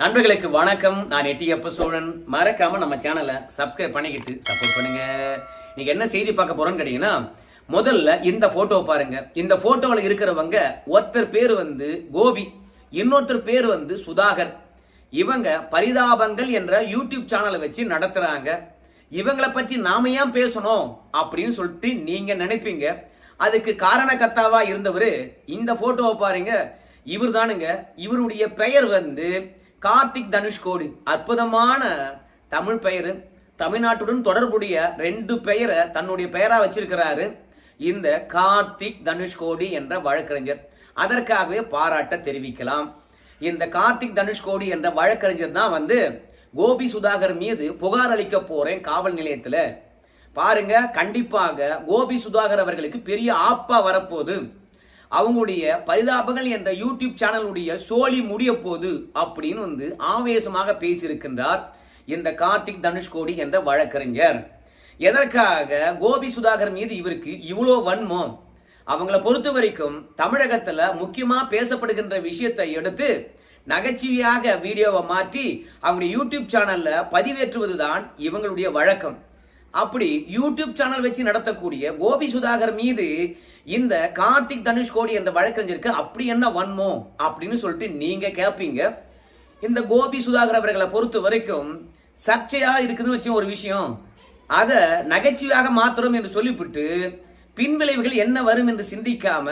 நண்பர்களுக்கு வணக்கம். நான் எட்டியப்ப சோழன். மறக்காம நம்ம சேனலை சப்ஸ்கிரைப் பண்ணிக்கிட்டு சப்போர்ட் பண்ணுங்க. நீங்க என்ன செய்தி பார்க்க போறோம்னு கேட்டீங்கன்னா முதல்ல இந்த போட்டோ பாருங்க. இந்த போட்டோவில் இருக்கிறவங்க ஒருத்தர் பேர் வந்து கோபி இன்னொருத்தர் பேர் வந்து சுதாகர். இவங்க பரிதாபங்கள் என்ற யூடியூப் சேனலை வச்சு நடத்துறாங்க. இவங்களை பற்றி நாம ஏன் பேசணும் அப்படின்னு சொல்லிட்டு நீங்க நினைப்பீங்க. அதுக்கு காரணக்கர்த்தாவா இருந்தவர் இந்த போட்டோவை பாருங்க. இவர் தானுங்க இவருடைய பெயர் வந்து கார்த்திக் தனுஷ்கோடி அற்புதமான தமிழ் பெயர். தமிழ்நாட்டுடன் தொடர்புடைய ரெண்டு பெயரை தன்னுடைய பெயரா வச்சிருக்கிறாரு. இந்த கார்த்திக் தனுஷ்கோடி என்ற வழக்கறிஞர். அதற்காகவே பாராட்ட தெரிவிக்கலாம். இந்த கார்த்திக் தனுஷ்கோடி என்ற வழக்கறிஞர் தான் வந்து கோபி சுதாகர் மீது புகார் அளிக்க போறேன் காவல் நிலையத்தில். பாருங்க கண்டிப்பாக கோபி சுதாகர் அவர்களுக்கு பெரிய ஆப்பா வரப்போகுது. அவங்களுடைய பரிதாபங்கள் என்ற யூடியூப் சேனலுடைய சோழி முடிய போது அப்படின்னு வந்து ஆவேசமாக பேசியிருக்கின்றார் இந்த கார்த்திக் தனுஷ்கோடி என்ற வழக்கறிஞர். எதற்காக கோபி சுதாகர் மீது இவருக்கு இவ்வளோ வன்மம்? அவங்கள பொறுத்த வரைக்கும் தமிழகத்துல முக்கியமா பேசப்படுகின்ற விஷயத்தை எடுத்து நகைச்சுவையாக வீடியோவை மாற்றி அவங்களுடைய யூடியூப் சேனல்ல பதிவேற்றுவதுதான் இவங்களுடைய வழக்கம். அப்படி யூடியூப் சேனல் வச்சு நடத்தக்கூடிய கோபி சுதாகர் மீது இந்த கார்த்திக் தனுஷ்கோடி என்ற வழக்கறிஞருக்கு அப்படி என்ன வன்மோ அப்படின்னு சொல்லிட்டு நீங்க கேட்பீங்க இந்த கோபி சுதாகர் அவர்களை பொறுத்த வரைக்கும் சர்ச்சையா இருக்குதுன்னு வச்சு ஒரு விஷயம். அதை நகைச்சுவையாக மாத்திரம் என்று சொல்லிவிட்டு பின்விளைவுகள் என்ன வரும் என்று சிந்திக்காம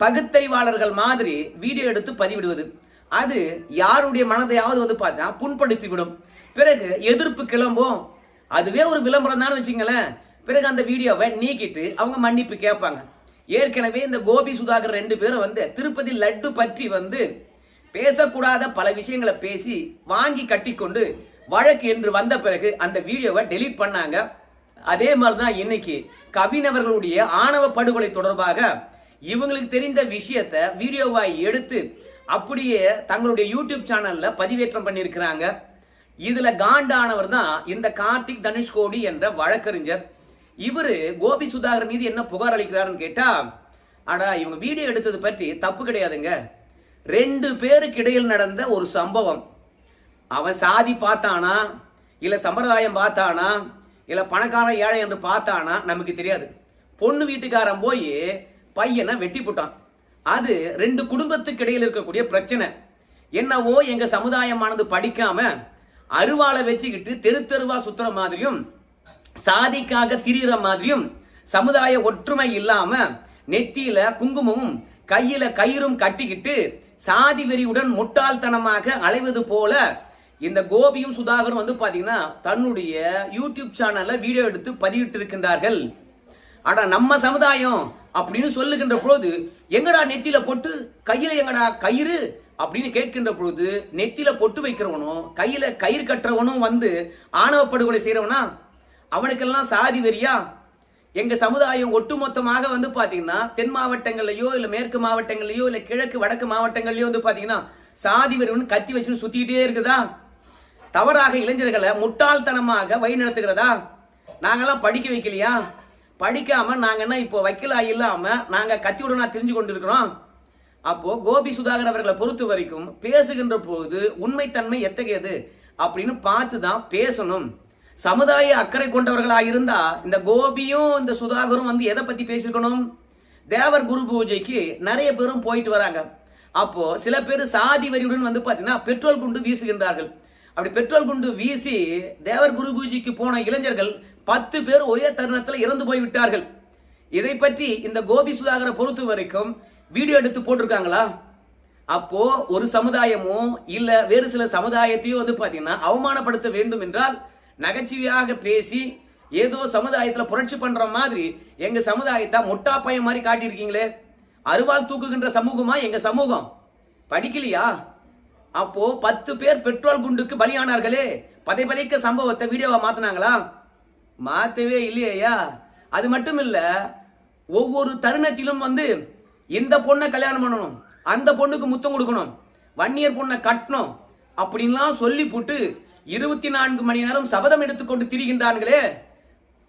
பகுத்தறிவாளர்கள் மாதிரி வீடியோ எடுத்து பதிவிடுவது. அது யாருடைய மனதையாவது வந்து பார்த்தா புண்படுத்தி விடும் பிறகு எதிர்ப்பு கிளம்பும். அதுவே ஒரு விளம்பரம் தான் வச்சுங்களேன். பிறகு அந்த வீடியோவை நீக்கிட்டு அவங்க மன்னிப்பு கேட்பாங்க. ஏற்கனவே இந்த கோபி சுதாகர் ரெண்டு பேரும் வந்து திருப்பதி லட்டு பற்றி வந்து பேசக்கூடாத பல விஷயங்களை பேசி வாங்கி கட்டிக்கொண்டு வழக்கு என்று வந்த பிறகு அந்த வீடியோவை டெலீட் பண்ணாங்க. அதே மாதிரி தான் இன்னைக்கு கவின் அவர்களுடைய ஆணவ படுகொலை தொடர்பாக இவங்களுக்கு தெரிந்த விஷயத்த வீடியோவாய் எடுத்து அப்படியே தங்களுடைய யூடியூப் சேனல்ல பதிவேற்றம் பண்ணியிருக்கிறாங்க. இதுல காண்டானவர் தான் இந்த கார்த்திக் தனுஷ்கோடி என்ற வழக்கறிஞர். இவர் கோபி சுதாகர் மீது என்ன புகார் அளிக்கிறாருன்னு கேட்டா அடா இவங்க வீடியோ எடுத்தது பற்றி தப்பு கிடையாதுங்க. ரெண்டு பேருக்கு இடையில் நடந்த ஒரு சம்பவம். அவன் சாதி பார்த்தானா? இல்ல சம்பிரதாயம் பார்த்தானா? இல்ல பணக்காரன் ஏழை என்று பார்த்தானா? நமக்கு தெரியாது. பொண்ணு வீட்டுக்காரன் போய் பையனை வெட்டி போட்டான். அது ரெண்டு குடும்பத்துக்கு இடையில் இருக்கக்கூடிய பிரச்சனை. என்னவோ எங்க சமுதாயமானது படிக்காம அருவாளை வச்சுக்கிட்டு தெரு தெருவா சுத்துற மாதிரியும் சாதிக்காக திரியிற மாதிரியும் சமுதாய ஒற்றுமை இல்லாம நெத்தியில குங்குமமும் கையில கயிறும் கட்டிக்கிட்டு சாதி வெறியுடன் முட்டாள்தனமாக அலைவது போல இந்த கோபியும் சுதாகரும் வந்து பாத்தீங்கன்னா தன்னுடைய யூடியூப் சேனல்ல வீடியோ எடுத்து பதிவிட்டு இருக்கின்றார்கள் ஆனா நம்ம சமுதாயம் அப்படின்னு சொல்லுகின்ற பொழுது எங்கடா நெத்தியில போட்டு கையில எங்கடா கயிறு அப்படின்னு கேட்கின்ற பொழுது நெத்தியில பொட்டு வைக்கிறவனும் கையில கயிறு கட்டுறவனும் வந்து ஆணவ படுகொலை செய்யறவனா? அவனுக்கெல்லாம் சாதி வெறியா? எங்க சமுதாயம் ஒட்டுமொத்தமாக வந்து பாத்தீங்கன்னா தென் மாவட்டங்கள்லயோ இல்ல மேற்கு மாவட்டங்கள்லயோ இல்ல கிழக்கு வடக்கு மாவட்டங்கள்லயோ வந்து பாத்தீங்கன்னா சாதி வெறிவன் கத்தி வச்சுன்னு சுத்திக்கிட்டே இருக்குதா? தவறாக இளைஞர்களை முட்டாள்தனமாக வழி நடத்துகிறதா? நாங்கெல்லாம் படிக்க வைக்கலையா? படிக்காம நாங்க என்ன இப்போ வைக்கலா இல்லாம நாங்க கத்தியுடனா தெரிஞ்சு கொண்டு இருக்கிறோம் அப்போ கோபி சுதாகர் அவர்களை பொறுத்த வரைக்கும் பேசுகின்ற போது உண்மைத்தன்மை எத்தகையது அப்படின்னு பார்த்து தான் பேசணும். சமுதாய அக்கறை கொண்டவர்களாக இருந்தா இந்த கோபியும் இந்த சுதாகரும் வந்து எதை பத்தி பேசியிருக்கணும் தேவர் குரு பூஜைக்கு நிறைய பேரும் போயிட்டு வராங்க. அப்போ சில பேர் சாதி வரியுடன் வந்து பார்த்தீங்கன்னா பெட்ரோல் குண்டு வீசுகின்றார்கள். அப்படி பெட்ரோல் குண்டு வீசி தேவர் குரு பூஜைக்கு போன இளைஞர்கள் பத்து பேர் ஒரே தருணத்தில் இறந்து போய் விட்டார்கள் இதை பற்றி இந்த கோபி சுதாகரை பொறுத்த வரைக்கும் வீடியோ எடுத்து போட்டிருக்காங்களா? அப்போ ஒரு சமுதாயமோ இல்ல வேறு சில சமுதாயத்தையோ வந்து பாத்தீங்கன்னா அவமானப்படுத்த வேண்டும் என்றால் நகைச்சுவையாக பேசி ஏதோ சமுதாயத்துல புரட்சி பண்ற மாதிரி எங்க சமுதாயத்தை முட்டா பையன் மாதிரி காட்டியிருக்கீங்களே? அருவாள் தூக்குகின்ற சமூகமா எங்க சமூகம்? படிக்கலையா? அப்போ பத்து பேர் பெட்ரோல் குண்டுக்கு பலியானார்களே. பதை பதைக்க சம்பவத்தை வீடியோவை மாத்தினாங்களா? மாத்தவே இல்லையா அது மட்டும் இல்ல ஒவ்வொரு தருணத்திலும் வந்து இந்த பொண்ணை கல்யாணம் பண்ணணும் அந்த பொண்ணுக்கு முத்தம் கொடுக்கணும் வன்னியர் பொண்ணை கட்டணும் அப்படின்லாம் சொல்லி போட்டு இருபத்தி நான்கு மணி நேரம் சபதம் எடுத்துக்கொண்டு திரிகின்றார்களே.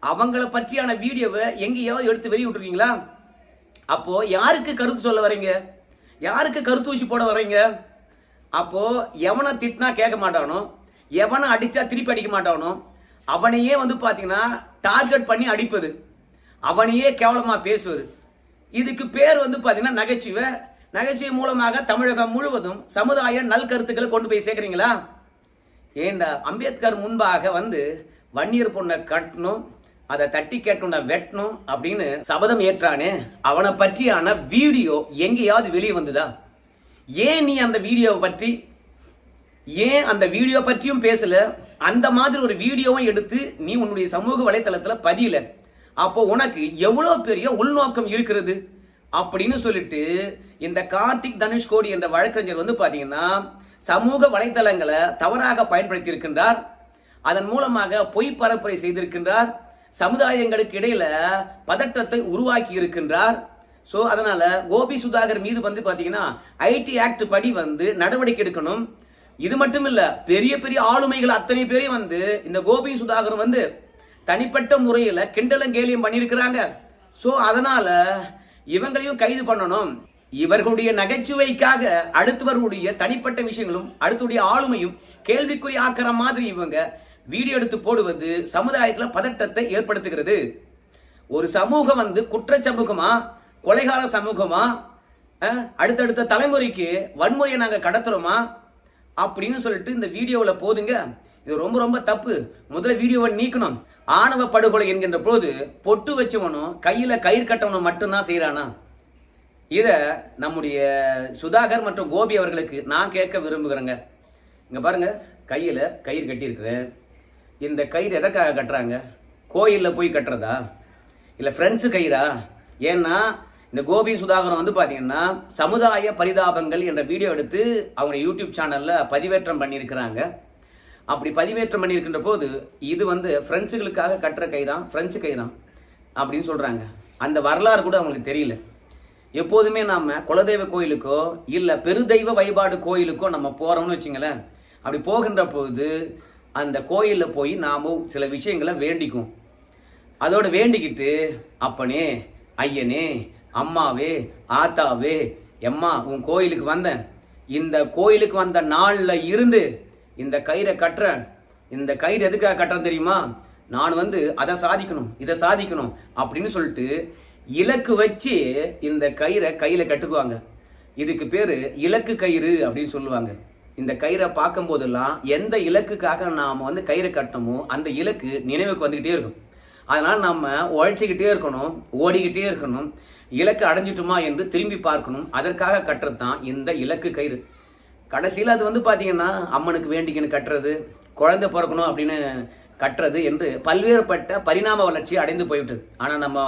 அவங்கள பற்றியான வீடியோவை எங்கேயோ எடுத்து வெளியிட்டுருக்கீங்களா? அப்போ யாருக்கு கருத்து சொல்ல வரீங்க? யாருக்கு கருத்து ஊசி போட வரீங்க? அப்போ எவனை திட்டினா கேட்க மாட்டானோ? எவனை அடிச்சா திருப்பி அடிக்க மாட்டானோ? அவனையே வந்து பார்த்தீங்கன்னா டார்கெட் பண்ணி அடிப்பது. அவனையே கேவலமாக பேசுவது. இதுக்கு பேர் வந்து பார்த்தீங்கன்னா நகைச்சுவை. நகைச்சுவை மூலமாக தமிழகம் முழுவதும் சமுதாய நல்கருத்துக்களை கொண்டு போய் சேர்க்குறீங்களா? ஏண்டா? அம்பேத்கர் முன்பாக வந்து வன்னியர் பொண்ணை கட்டணும் அதை தட்டி கேட்டோம்னா வெட்டணும் அப்படின்னு சபதம் ஏற்றானே. அவனை பற்றியான வீடியோ எங்கேயாவது வெளியே வந்துதா? ஏன் நீ அந்த வீடியோவை பற்றி? ஏன் அந்த வீடியோ பற்றியும் பேசல? அந்த மாதிரி ஒரு வீடியோவும் எடுத்து நீ உன்னுடைய சமூக வலைத்தளத்தில் பதியலை. அப்போ உனக்கு எவ்வளவு பெரிய உள்நோக்கம் இருக்கிறது? அப்படின்னு சொல்லிட்டு இந்த கார்த்திக் தனுஷ்கோடி என்ற வழக்கறிஞர் வந்து பாத்தீங்கன்னா சமூக வலைத்தளங்களை தவறாக பயன்படுத்தி இருக்கின்றார் அதன் மூலமாக பொய் பரப்புரை செய்திருக்கின்றார். சமுதாயங்களுக்கு இடையில பதற்றத்தை உருவாக்கி இருக்கின்றார். ஸோ அதனால கோபி சுதாகர் மீது வந்து பாத்தீங்கன்னா ஐடி ஆக்ட் படி வந்து நடவடிக்கை எடுக்கணும். இது மட்டும் இல்ல பெரிய பெரிய ஆளுமைகள் அத்தனை பேரையும் வந்து இந்த கோபி சுதாகர் வந்து தனிப்பட்ட முறையில கிண்டலும் கேலியும் பண்ணியிருக்கிறாங்க. ஸோ அதனால இவங்களையும் கைது பண்ணணும். இவர்களுடைய நகைச்சுவைக்காக அடுத்தவர்களுடைய தனிப்பட்ட விஷயங்களும் அடுத்துடைய ஆளுமையும் கேள்விக்குறி ஆக்கிற மாதிரி இவங்க வீடியோ எடுத்து போடுவது சமுதாயத்துல பதட்டத்தை ஏற்படுத்துகிறது. ஒரு சமூகம் வந்து குற்ற சமூகமா கொலைகார சமூகமா அஹ், அடுத்தடுத்த தலைமுறைக்கு வன்முறையை நாங்க கடத்துறோமா அப்படின்னு சொல்லிட்டு இந்த வீடியோவில் போதுங்க. இது ரொம்ப ரொம்ப தப்பு. முதல்ல வீடியோவை நீக்கணும். ஆணவ படுகொலை என்கின்ற போது பொட்டு வச்சவனும் கையில கயிறு கட்டவனும் மட்டும்தான் செய்யறானா இத நம்முடைய சுதாகர் மற்றும் கோபி அவர்களுக்கு நான் கேட்க விரும்புகிறேங்க. இங்க பாருங்க கையில கயிறு கட்டியிருக்கிறேன் இந்த கயிறு எதற்காக கட்டுறாங்க? கோயிலில் போய் கட்டுறதா? இல்லை ஃப்ரெண்ட்ஸு கயிறா? ஏன்னா இந்த கோபி சுதாகரம் வந்து பார்த்தீங்கன்னா சமுதாய பரிதாபங்கள் என்ற வீடியோ எடுத்து அவங்க யூடியூப் சேனலில் பதிவேற்றம் பண்ணியிருக்கிறாங்க. அப்படி பதிவேற்றம் பண்ணியிருக்கின்ற போது இது வந்து ஃப்ரெண்ட்ஸுகளுக்காக கட்டுற கயிறான் ஃப்ரெஞ்சு தான் அப்படின்னு சொல்கிறாங்க அந்த வரலாறு கூட அவங்களுக்கு தெரியல. எப்போதுமே நாம் குலதெய்வ கோயிலுக்கோ இல்லை பெருதெய்வ வழிபாடு கோயிலுக்கோ நம்ம போகிறோம்னு வச்சுங்களேன். அப்படி போகின்ற போது அந்த கோயிலில் போய் நாம் சில விஷயங்களை வேண்டிக்கும் அதோடு வேண்டிக்கிட்டு அப்பனே ஐயனே அம்மாவே ஆத்தாவே எம்மா உன் கோயிலுக்கு வந்தேன். இந்த கோயிலுக்கு வந்த நாளில் இருந்து இந்த கயிறை கட்டுறேன். இந்த கயிறு எதுக்காக கட்டுறேன் தெரியுமா? நான் வந்து அதை சாதிக்கணும் இதை சாதிக்கணும் அப்படின்னு சொல்லிட்டு இலக்கு வச்சு இந்த கயிறை கையில் கட்டுக்குவாங்க இதுக்கு பேர் இலக்கு கயிறு அப்படின்னு சொல்லுவாங்க. இந்த கயிறை பார்க்கும் போதெல்லாம் எந்த இலக்குக்காக நாம் வந்து கயிறு கட்டணுமோ அந்த இலக்கு நினைவுக்கு வந்துக்கிட்டே இருக்கும். அதனால் நம்ம உழைச்சிக்கிட்டே இருக்கணும் ஓடிக்கிட்டே இருக்கணும். இலக்கு அடைஞ்சிட்டுமா என்று திரும்பி பார்க்கணும். அதற்காக கட்டுறது தான் இந்த இலக்கு கயிறு. கடைசியில் அது வந்து பார்த்தீங்கன்னா அம்மனுக்கு வேண்டிக்கின்னு கட்டுறது குழந்தை பிறக்கணும் அப்படின்னு கட்டுறது என்று பல்வேறுபட்ட பரிணாம வளர்ச்சி அடைந்து போய்விட்டது. ஆனால் நம்ம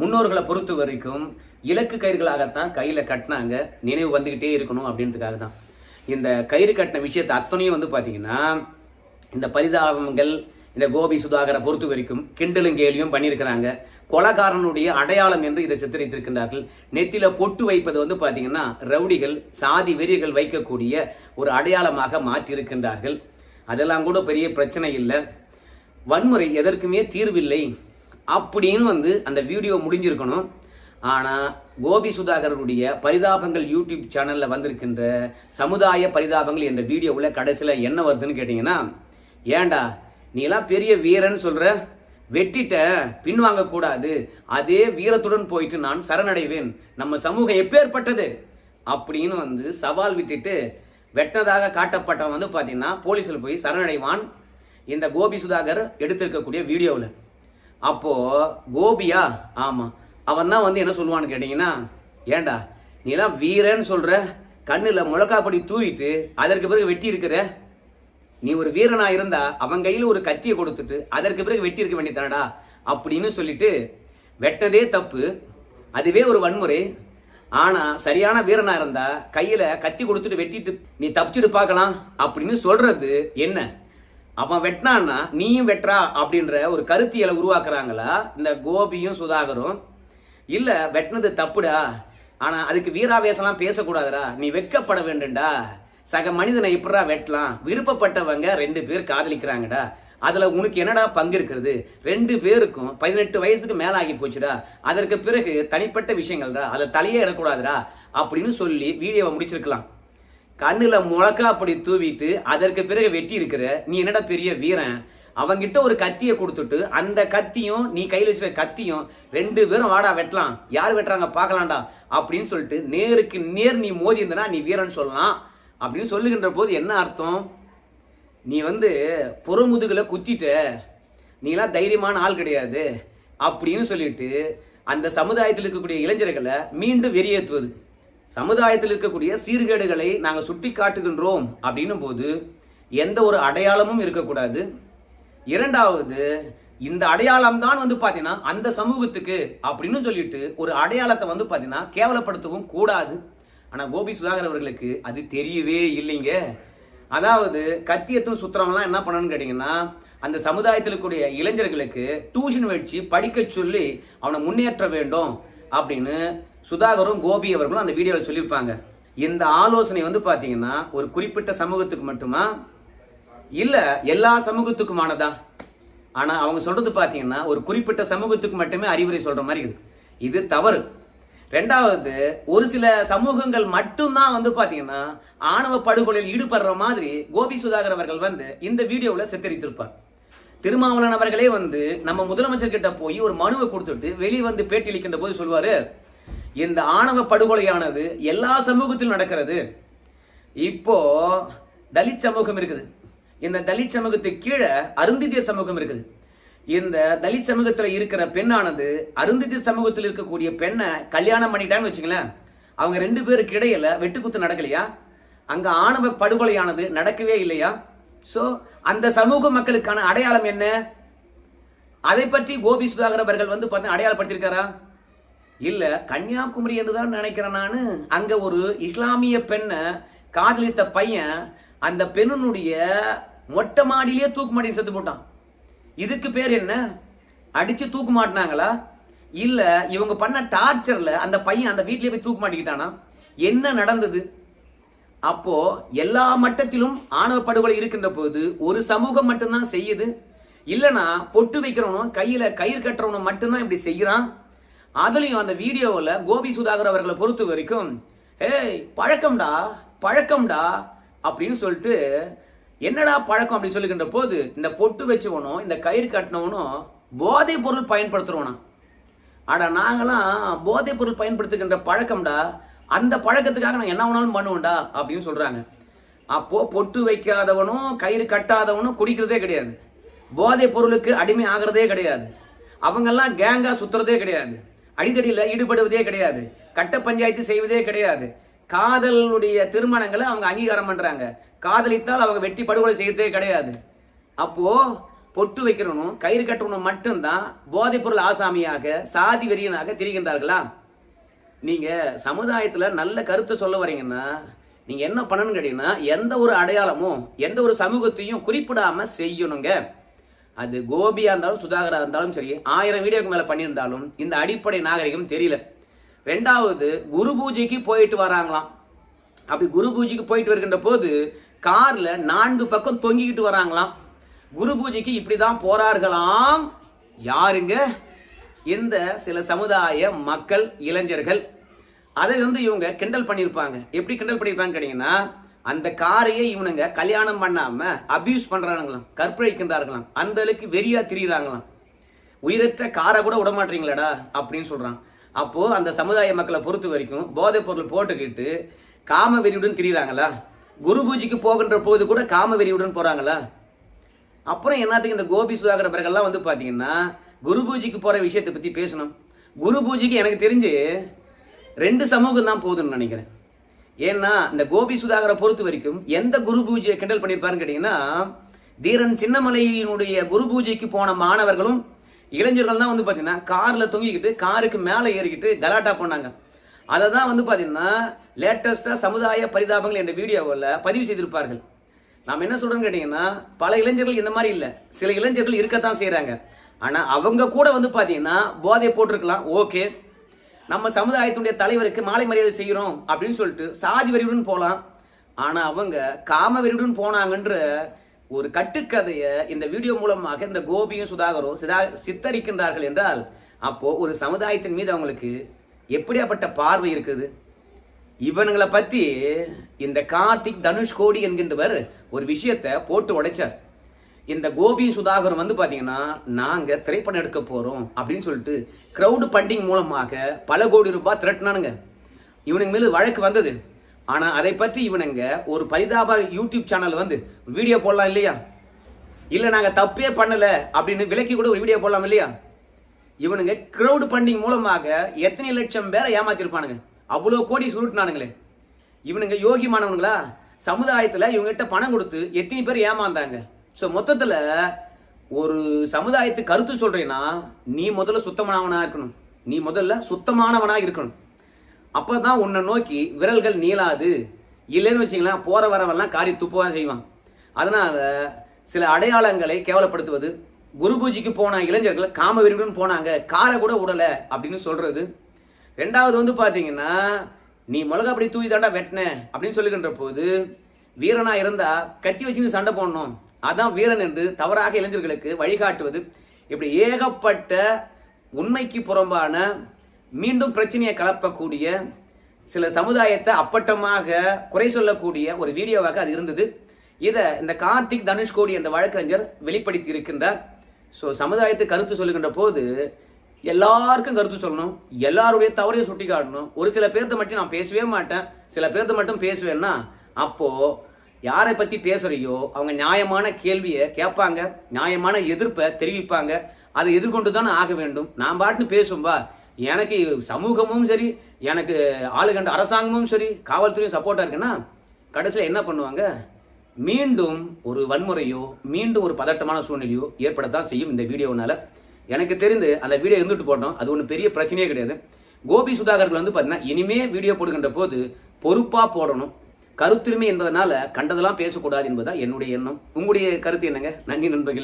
முன்னோர்களை பொறுத்த வரைக்கும் இலக்கு கயிறுகளாகத்தான் கையில் கட்டினாங்க. நினைவு வந்துக்கிட்டே இருக்கணும் அப்படின்றதுக்காக தான். இந்த கயிறு கட்டின விஷயத்தை அத்தனையும் வந்து பார்த்திங்கன்னா இந்த பரிதாபங்கள் இந்த கோபி சுதாகரை பொறுத்த வரைக்கும் கிண்டலும் கேலியும் பண்ணியிருக்கிறாங்க. கொலகாரனுடைய அடையாளம் என்று இதை சித்தரித்திருக்கின்றார்கள். நெத்தில பொட்டு வைப்பது வந்து பார்த்தீங்கன்னா ரவுடிகள் சாதி வெறிகள் வைக்கக்கூடிய ஒரு அடையாளமாக மாற்றியிருக்கின்றார்கள். அதெல்லாம் கூட பெரிய பிரச்சனை இல்லை. வன்முறை எதற்குமே தீர்வில்லை. அப்படின்னு வந்து அந்த வீடியோ முடிஞ்சிருக்கணும். ஆனால் கோபி சுதாகரனுடைய பரிதாபங்கள் யூடியூப் சேனலில் வந்திருக்கின்ற சமுதாய பரிதாபங்கள் என்ற வீடியோவில் கடைசியில் என்ன வருதுன்னு கேட்டிங்கன்னா ஏன்டா நீ எல்லாம் பெரிய வீரன் சொல்ற? வெட்டிட்ட பின்வாங்க கூடாது. அதே வீரத்துடன் போயிட்டு நான் சரணடைவேன். நம்ம சமூகம் எப்பேற்பட்டது? அப்படின்னு வந்து சவால் விட்டுட்டு வெட்டதாக காட்டப்பட்டவன் வந்து பார்த்தீங்கன்னா போலீஸில் போய் சரணடைவான் இந்த கோபி சுதாகர் எடுத்திருக்கக்கூடிய வீடியோவில். அப்போ கோபியா? ஆமாம் அவன் தான் வந்து என்ன சொல்லுவான்னு கேட்டீங்கன்னா ஏன்டா நீலாம் வீரன்னு சொல்ற? கண்ணில் முழக்காப்படி தூவிட்டு அதற்கு பிறகு வெட்டி இருக்கிற நீ ஒரு வீரனா இருந்தா அவன் கையில ஒரு கத்தியை கொடுத்துட்டு அதற்கு பிறகு வெட்டி இருக்க வேண்டியதானடா அப்படின்னு சொல்லிட்டு வெட்டதே தப்பு. அதுவே ஒரு வன்முறை. ஆனா சரியான வீரனா இருந்தா கையில கத்தி கொடுத்துட்டு வெட்டிட்டு நீ தப்பிச்சுட்டு பார்க்கலாம் அப்படின்னு சொல்றது என்ன? அவன் வெட்டினான்னா நீயும் வெட்டுறா அப்படின்ற ஒரு கருத்தியலை உருவாக்குறாங்களா இந்த கோபியும் சுதாகரும்? இல்லை வெட்டினது தப்புடா? ஆனால் அதுக்கு வீராவேசம்லாம் பேசக்கூடாதுடா. நீ வெட்கப்பட வேண்டும்டா. சக மனிதனை எப்படா வெட்டலாம்? விருப்பப்பட்டவங்க ரெண்டு பேர் காதலிக்கிறாங்கடா. அதில் உனக்கு என்னடா பங்கு இருக்கிறது? ரெண்டு பேருக்கும் பதினெட்டு வயசுக்கு மேலே ஆகி போச்சுடா. அதற்கு பிறகு தனிப்பட்ட விஷயங்கள்டா. அதில் தலையே இடக்கூடாதுடா அப்படின்னு சொல்லி வீடியோவை முடிச்சிருக்கலாம். கண்ணுல முழக்கா அப்படி தூவிட்டு அதற்கு பிறகு வெட்டி இருக்கிற நீ என்னடா பெரிய வீரன்? அவங்கிட்ட ஒரு கத்தியை கொடுத்துட்டு அந்த கத்தியும் நீ கையில் வச்சுருக்க கத்தியும் ரெண்டு பேரும் வாடா வெட்டலாம். யார் வெட்டுறாங்க பார்க்கலாம்டா அப்படின்னு சொல்லிட்டு நேருக்கு நேர் நீ மோதி இருந்தனா நீ வீரன் சொல்லலாம். அப்படின்னு சொல்லுகின்ற போது என்ன அர்த்தம்? நீ வந்து புறமுதுகுல குத்திட்ட. நீலாம் தைரியமான ஆள் கிடையாது அப்படின்னு சொல்லிட்டு அந்த சமுதாயத்தில் இருக்கக்கூடிய இளைஞர்களை மீண்டும் வெறியேற்றுவது சமுதாயத்தில் இருக்கக்கூடிய சீர்கேடுகளை நாங்கள் சுட்டி காட்டுகின்றோம் அப்படின்னும் போது எந்த ஒரு அடையாளமும் இருக்கக்கூடாது. இரண்டாவது இந்த அடையாளம் தான் வந்து பார்த்தீங்கன்னா அந்த சமூகத்துக்கு அப்படின்னு சொல்லிட்டு ஒரு அடையாளத்தை வந்து பார்த்தீங்கன்னா கேவலப்படுத்தவும் கூடாது. ஆனால் கோபி சுதாகர் அவர்களுக்கு அது தெரியவே இல்லைங்க. அதாவது கத்தியத்தும் சுத்திரம்லாம் என்ன பண்ணணும்னு கேட்டிங்கன்னா அந்த சமுதாயத்தில் கூடிய இளைஞர்களுக்கு டியூஷன் வச்சு படிக்க சொல்லி அவனை முன்னேற்ற வேண்டும் அப்படின்னு சுதாகரும் கோபி அவர்களும் அந்த வீடியோவில் சொல்லியிருப்பாங்க. இந்த ஆலோசனை வந்து பார்த்தீங்கன்னா ஒரு குறிப்பிட்ட சமூகத்துக்கு மட்டுமா? இல்லை எல்லா சமூகத்துக்குமானதா? ஆனால் அவங்க சொல்கிறது பார்த்தீங்கன்னா ஒரு குறிப்பிட்ட சமூகத்துக்கு மட்டுமே அறிவுரை சொல்கிற மாதிரி இருக்குது இது தவறு. ரெண்டாவது ஒரு சில சமூகங்கள் மட்டும்தான் வந்து பாத்தீங்கன்னா ஆணவ படுகொலையில் ஈடுபடுற மாதிரி கோபி சுதாகர் அவர்கள் வந்து இந்த வீடியோவில் சித்தரித்திருப்பார். திருமாவளவன் அவர்களே வந்து நம்ம முதலமைச்சர் கிட்ட போய் ஒரு மனுவை கொடுத்துட்டு வெளியே வந்து பேட்டியளிக்கின்ற போது சொல்வாரு இந்த ஆணவ படுகொலையானது எல்லா சமூகத்திலும் நடக்கிறது. இப்போ தலித் சமூகம் இருக்குது. இந்த தலித் சமூகத்துக்கு கீழே அருந்திதிய சமூகம் இருக்குது. இந்த தலித் சமூகத்தில் இருக்கிற பெண்ணானது அருந்திதிய சமூகத்தில் இருக்கக்கூடிய பெண்ணை கல்யாணம் பண்ணிட்டான்னு வச்சுங்களேன் அவங்க ரெண்டு பேருக்கு இடையில வெட்டுக்குத்து நடக்கலையா? அங்க ஆணவ படுகொலையானது நடக்கவே இல்லையா? சோ அந்த சமூக மக்களுக்கான அடையாளம் என்ன? அதை பற்றி கோபி சுதாகர் அவர்கள் வந்து பார்த்து அடையாளப்படுத்தியிருக்காரா? இல்ல கன்னியாகுமரி என்று தான் நினைக்கிறேன் நான். அங்க ஒரு இஸ்லாமிய பெண்ணை காதலித்த பையன் அந்த பெண்ணுடைய மொட்டை மாடியிலேயே தூக்கு மாடியில் செத்து போட்டான். இதுக்கு பேர் என்ன? அடிச்சு தூக்கு மாட்டினாங்களா? இல்ல இவங்க பண்ண டார்ச்சர்ல அந்த பையன் அந்த வீட்லயே போய் தூக்கு மாட்டிக்கிட்டானா? என்ன நடந்தது? அப்போ எல்லா மட்டத்திலும் ஆணவ படுகொலை இருக்கின்ற போது ஒரு சமூகம் மட்டும்தான் செய்யுது. இல்லனா பொட்டு வைக்கிறவனும் கையில கயிறு கட்டுறவனும் மட்டும்தான் இப்படி செய்யறான் அதுலயும் அந்த வீடியோவில் கோபி சுதாகர் அவர்களை பொறுத்த வரைக்கும் ஏய் பழக்கம்டா பழக்கம்டா அப்படின்னு சொல்லிட்டு என்னடா பழக்கம் அப்படின்னு சொல்லிக்கின்ற போது இந்த பொட்டு வச்சவனும் இந்த கயிறு கட்டினவனும் போதை பொருள் பயன்படுத்துறவனா ஆடா நாங்களாம் போதை பொருள் பயன்படுத்துகின்ற பழக்கம்டா. அந்த பழக்கத்துக்காக நாங்கள் என்ன வேணாலும் பண்ணுவோம்டா அப்படின்னு சொல்றாங்க. அப்போ பொட்டு வைக்காதவனும் கயிறு கட்டாதவனும் குடிக்கிறதே கிடையாது. போதை பொருளுக்கு அடிமை ஆகிறதே கிடையாது. அவங்கெல்லாம் கேங்கா சுத்துறதே கிடையாது. அடிதடியில் ஈடுபடுவதே கிடையாது. கட்ட பஞ்சாயத்து செய்வதே கிடையாது. காதலுடைய திருமணங்களை அவங்க அங்கீகாரம் பண்றாங்க. காதலித்தால் அவங்க வெட்டி படுகொலை செய்யறதே கிடையாது. அப்போ பொட்டு வைக்கிறவனும் கயிறு கட்டுறவனும் மட்டும்தான் போதைப்பொருள் ஆசாமியாக சாதி வெறியனாக திரிகின்றார்களா? நீங்க சமுதாயத்துல நல்ல கருத்தை சொல்ல வரீங்கன்னா நீங்க என்ன பண்ணணும்னு கேட்டீங்கன்னா எந்த ஒரு அடையாளமும் எந்த ஒரு சமூகத்தையும் குறிப்பிடாம செய்யணுங்க. அது கோபியா இருந்தாலும் சுதாகரா இருந்தாலும் சரி ஆயிரம் வீடியோக்கு மேல பண்ணியிருந்தாலும் இந்த அடிப்படை நாகரிகம் தெரியல. ரெண்டாவது குரு பூஜைக்கு போயிட்டு வராங்களாம். அப்படி குரு பூஜைக்கு போயிட்டு வருகின்ற போது கார்ல நான்கு பக்கம் தொங்கிக்கிட்டு வராங்களாம். குரு பூஜைக்கு இப்படிதான் போறார்களாம். யாருங்க? இந்த சில சமுதாய மக்கள் இளைஞர்கள். அதை வந்து இவங்க கிண்டல் பண்ணியிருப்பாங்க. எப்படி கிண்டல் பண்ணியிருப்பாங்க கேட்டீங்கன்னா அந்த காரையே இவனுங்க கல்யாணம் பண்ணாம அபியூஸ் பண்றானுங்களாம் கற்பழிக்கின்றார்களாம். அந்த அளவுக்கு வெறியா திரியிறாங்களாம். உயிரற்ற காரை கூட விட மாட்டீங்களாடா அப்படின்னு சொல்றான். அப்போது அந்த சமுதாய மக்களை பொறுத்த வரைக்கும் போதைப் பொருள் போட்டுக்கிட்டு காம வெறியுடன் திரியிறாங்களா? குரு பூஜைக்கு போகின்ற போது கூட காம வெறியுடன் போகிறாங்களா அப்புறம் என்னத்துக்கு இந்த கோபி சுதாகர் அவர்கள்லாம் வந்து பார்த்தீங்கன்னா குரு பூஜைக்கு போகிற விஷயத்தை பற்றி பேசணும். குரு பூஜைக்கு எனக்கு தெரிஞ்சு ரெண்டு சமூகம் தான் போகுதுன்னு நினைக்கிறேன். ஏன்னா இந்த கோபி சுதாகரை பொறுத்த வரைக்கும் எந்த குரு பூஜையை கிண்டல் பண்ணியிருப்பாருன்னு கேட்டிங்கன்னா தீரன் சின்னமலையினுடைய குரு பூஜைக்கு போன மாணவர்களும் இளைஞர்கள் தான் வந்து பார்த்தீங்கன்னா காரில் தொங்கிக்கிட்டு காருக்கு மேலே ஏறிக்கிட்டு கலாட்டா பண்ணாங்க. அதை தான் வந்து பார்த்தீங்கன்னா லேட்டஸ்ட்டாக சமுதாய பரிதாபங்கள் என்ற வீடியோவில் பதிவு செய்திருப்பார்கள். நாம் என்ன சொல்றோம்னு கேட்டிங்கன்னா பல இளைஞர்கள் இந்த மாதிரி இல்லை. சில இளைஞர்கள் இருக்கத்தான் செய்கிறாங்க ஆனால் அவங்க கூட வந்து பார்த்தீங்கன்னா போதை போட்டிருக்கலாம். ஓகே. நம்ம சமுதாயத்தினுடைய தலைவருக்கு மாலை மரியாதை செய்கிறோம் அப்படின்னு சொல்லிட்டு சாதி வெறியுடன் போகலாம் ஆனால் அவங்க காம வெறியுடன் போனாங்கன்ற ஒரு கட்டுக்கதையை இந்த வீடியோ மூலமாக இந்த கோபியும் சுதாகரும் சிதா சித்தரிக்கின்றார்கள் என்றால் அப்போ ஒரு சமுதாயத்தின் மீது அவங்களுக்கு எப்படியாப்பட்ட பார்வை இருக்குது? இவனுங்களை பத்தி இந்த கார்த்திக் தனுஷ்கோடி என்கின்றவர் ஒரு விஷயத்தை போட்டு உடைச்சார். இந்த கோபி சுதாகரன் வந்து பாத்தீங்கன்னா நாங்க திரைப்படம் எடுக்க போறோம் அப்படின்னு சொல்லிட்டு க்ரௌடு ஃபண்டிங் மூலமாக பல கோடி ரூபாய் திரட்டினானுங்க. இவனுங்க மேல வழக்கு வந்தது. ஆனால் அதை பற்றி இவனுங்க ஒரு பரிதாப யூடியூப் சேனல் வந்து வீடியோ போடலாம் இல்லையா? இல்லை நாங்கள் தப்பே பண்ணலை அப்படின்னு விலக்கி கூட ஒரு வீடியோ போடலாம் இல்லையா? இவனுங்க கிரவுட் ஃபண்டிங் மூலமாக எத்தனை லட்சம் பேரை ஏமாத்திருப்பானுங்க? அவ்வளோ கோடி சுருட்டினானுங்களே. இவனுங்க யோகி மாணவனுங்களா? சமுதாயத்தில் இவங்ககிட்ட பணம் கொடுத்து எத்தனை பேர் ஏமாந்தாங்க? ஸோ மொத்தத்தில் ஒரு சமுதாயத்துக்கு கருத்து சொல்கிறேன்னா நீ முதல்ல சுத்தமானவனாக இருக்கணும். நீ முதல்ல சுத்தமானவனாக இருக்கணும். அப்போ தான் உன்னை நோக்கி விரல்கள் நீளாது. இல்லைன்னு வச்சிங்களேன் போகிற வரவெல்லாம் காரி துப்பதான் செய்வான். அதனால சில அடையாளங்களை கேவலப்படுத்துவது குரு பூஜைக்கு போன இளைஞர்கள் காம வெறியுடன் போனாங்க காரை கூட விடலை அப்படின்னு சொல்கிறது ரெண்டாவது வந்து பார்த்தீங்கன்னா நீ மிளகா அப்படி தூவி தாண்டா வெட்டின அப்படின்னு சொல்லுகின்ற போது வீரனா இருந்தா கத்தி வச்சுன்னு சண்டை போடணும். அதான் வீரன் என்று தவறாக இளைஞர்களுக்கு வழிகாட்டுவது. இப்படி ஏகப்பட்ட உண்மைக்கு புறம்பான மீண்டும் பிரச்சனையை கலப்பக்கூடிய சில சமுதாயத்தை அப்பட்டமாக குறை சொல்லக்கூடிய ஒரு வீடியோவாக அது இருந்தது. இதை இந்த கார்த்திக் தனுஷ்கோடி என்ற வழக்கறிஞர் வெளிப்படுத்தி இருக்கின்றார். ஸோ சமுதாயத்தை கருத்து சொல்லுகின்ற போது எல்லாருக்கும் கருத்து சொல்லணும் எல்லாருடைய தவறையும் சுட்டி காட்டணும் ஒரு சில பேர்த்த மட்டும் நான் பேசவே மாட்டேன். சில பேர்த்த மட்டும் பேசுவேன்னா அப்போது யாரை பற்றி பேசுகிறையோ அவங்க நியாயமான கேள்வியை கேட்பாங்க நியாயமான எதிர்ப்பை தெரிவிப்பாங்க. அதை எதிர்கொண்டு தானே ஆக வேண்டும். நான் பாட்டுன்னு பேசும்பா எனக்கு சமூகமும் சரி எனக்கு ஆளுகண்ட அரசாங்கமும் சரி காவல்துறையும் சப்போர்ட்டாக இருக்குன்னா கடைசியில் என்ன பண்ணுவாங்க? மீண்டும் ஒரு வன்முறையோ மீண்டும் ஒரு பதட்டமான சூழ்நிலையோ ஏற்படத்தான் செய்யும் இந்த வீடியோனால எனக்கு தெரிந்து அந்த வீடியோ இருந்துட்டு போட்டோம். அது ஒன்றும் பெரிய பிரச்சனையே கிடையாது. கோபி சுதாகர்கள் வந்து பார்த்தீங்கன்னா இனிமே வீடியோ போடுகின்ற போது பொறுப்பாக போடணும். கருத்துரிமை என்பதனால கண்டதெல்லாம் பேசக்கூடாது என்பதா என்னுடைய எண்ணம். உங்களுடைய கருத்து என்னங்க? நன்றி நண்பர்களே.